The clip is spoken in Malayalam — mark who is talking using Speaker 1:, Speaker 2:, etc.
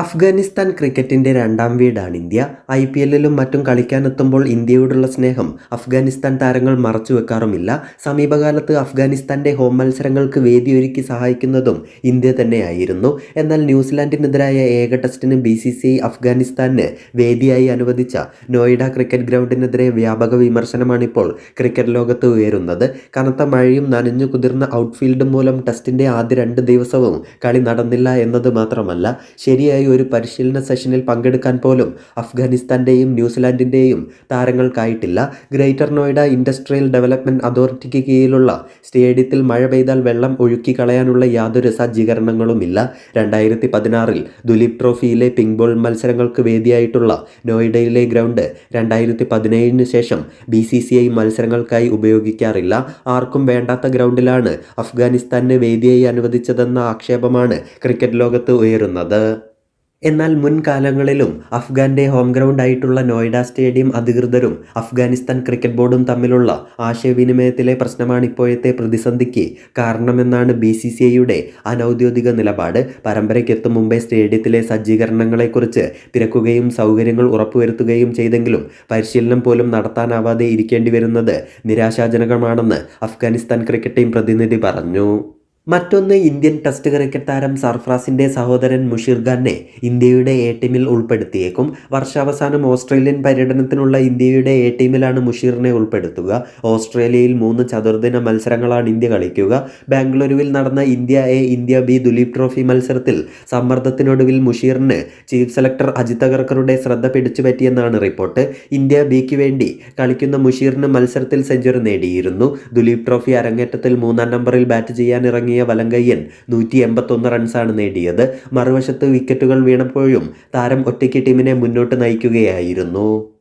Speaker 1: അഫ്ഗാനിസ്ഥാൻ ക്രിക്കറ്റിന്റെ രണ്ടാം വീടാണ് ഇന്ത്യ. ഐ പി എല്ലിലും മറ്റും കളിക്കാനെത്തുമ്പോൾ ഇന്ത്യയോടുള്ള സ്നേഹം അഫ്ഗാനിസ്ഥാൻ താരങ്ങൾ മറച്ചു വെക്കാറുമില്ല. സമീപകാലത്ത് അഫ്ഗാനിസ്ഥാന്റെ ഹോം മത്സരങ്ങൾക്ക് വേദിയൊരുക്കി സഹായിക്കുന്നതും ഇന്ത്യ തന്നെയായിരുന്നു. എന്നാൽ ന്യൂസിലാൻഡിനെതിരായ ഏക ടെസ്റ്റിന് ബി സി സി ഐ അഫ്ഗാനിസ്ഥാന് വേദിയായി അനുവദിച്ച നോയിഡ ക്രിക്കറ്റ് ഗ്രൗണ്ടിനെതിരെ വ്യാപക വിമർശനമാണിപ്പോൾ ക്രിക്കറ്റ് ലോകത്ത് ഉയരുന്നത്. കനത്ത മഴയും നനഞ്ഞു കുതിർന്ന ഔട്ട്ഫീൽഡും മൂലം ടെസ്റ്റിന്റെ ആദ്യ രണ്ട് ദിവസവും കളി നടന്നില്ല എന്നത് മാത്രമല്ല ശരിയായി ഒരു പരിശീലന സെഷനിൽ പങ്കെടുക്കാൻ പോലും അഫ്ഗാനിസ്ഥാന്റെയും ന്യൂസിലാൻഡിന്റെയും താരങ്ങൾക്കായിട്ടില്ല. ഗ്രേറ്റർ നോയിഡ ഇൻഡസ്ട്രിയൽ ഡെവലപ്മെന്റ് അതോറിറ്റിക്ക് കീഴിലുള്ള സ്റ്റേഡിയത്തിൽ മഴ പെയ്താൽ വെള്ളം ഒഴുക്കി കളയാനുള്ള യാതൊരു സജ്ജീകരണങ്ങളുമില്ല. രണ്ടായിരത്തി പതിനാറിൽ ദുലീപ് ട്രോഫിയിലെ പിങ്ക് ബോൾ മത്സരങ്ങൾക്ക് വേദിയായിട്ടുള്ള നോയിഡയിലെ ഗ്രൗണ്ട് രണ്ടായിരത്തി പതിനേഴിന് ശേഷം ബി സി സി ഐ മത്സരങ്ങൾക്കായി ഉപയോഗിക്കാറില്ല. ആർക്കും വേണ്ടാത്ത ഗ്രൗണ്ടിലാണ് അഫ്ഗാനിസ്ഥാന് വേദിയായി അനുവദിച്ചതെന്ന ആക്ഷേപമാണ് ക്രിക്കറ്റ് ലോകത്ത് ഉയരുന്നത്. എന്നാൽ മുൻകാലങ്ങളിലും അഫ്ഗാന്റെ ഹോം ഗ്രൗണ്ട് ആയിട്ടുള്ള നോയിഡ സ്റ്റേഡിയം അധികൃതരും അഫ്ഗാനിസ്ഥാൻ ക്രിക്കറ്റ് ബോർഡും തമ്മിലുള്ള ആശയവിനിമയത്തിലെ പ്രശ്നമാണ് ഇപ്പോഴത്തെ പ്രതിസന്ധിക്ക് കാരണമെന്നാണ് ബി സി സി ഐയുടെ അനൌദ്യോഗിക നിലപാട്. പരമ്പരയ്ക്കെത്തും മുമ്പേ സ്റ്റേഡിയത്തിലെ സജ്ജീകരണങ്ങളെക്കുറിച്ച് തിരക്കുകയും സൗകര്യങ്ങൾ ഉറപ്പുവരുത്തുകയും ചെയ്തെങ്കിലും പരിശീലനം പോലും നടത്താനാവാതെ ഇരിക്കേണ്ടി വരുന്നത് നിരാശാജനകമാണെന്ന് അഫ്ഗാനിസ്ഥാൻ ക്രിക്കറ്റ് ടീം പ്രതിനിധി പറഞ്ഞു. മറ്റൊന്ന് ഇന്ത്യൻ ടെസ്റ്റ് ക്രിക്കറ്റ് താരം സർഫ്രാസിന്റെ സഹോദരൻ മുഷീർ ഖാനെ ഇന്ത്യയുടെ എ ടീമിൽ ഉൾപ്പെടുത്തിയേക്കും. വർഷാവസാനം ഓസ്ട്രേലിയൻ പര്യടനത്തിനുള്ള ഇന്ത്യയുടെ എ ടീമിലാണ് മുഷീറിനെ ഉൾപ്പെടുത്തുക. ഓസ്ട്രേലിയയിൽ മൂന്ന് ചതുർദിന മത്സരങ്ങളാണ് ഇന്ത്യ കളിക്കുക. ബാംഗ്ലൂരുവിൽ നടന്ന India A India B Duleep trophy മത്സരത്തിൽ സമ്മർദ്ദത്തിനൊടുവിൽ മുഷീറിന് ചീഫ് സെലക്ടർ അജിത് അഗർക്കറുടെ ശ്രദ്ധ പിടിച്ചുപറ്റിയെന്നാണ് റിപ്പോർട്ട്. ഇന്ത്യ ബിക്ക് വേണ്ടി കളിക്കുന്ന മുഷീറിന് മത്സരത്തിൽ സെഞ്ചുറി നേടിയിരുന്നു. ദുലീപ് ട്രോഫി അരങ്ങേറ്റത്തിൽ മൂന്നാം നമ്പറിൽ ബാറ്റ് ചെയ്യാൻ ഇറങ്ങിയ വലങ്കയ്യൻ നൂറ്റി എൺപത്തൊന്ന് റൺസാണ് നേടിയത്. മറുവശത്ത് വിക്കറ്റുകൾ വീണപ്പോഴും താരം ഒറ്റയ്ക്ക് ടീമിനെ മുന്നോട്ട് നയിക്കുകയായിരുന്നു.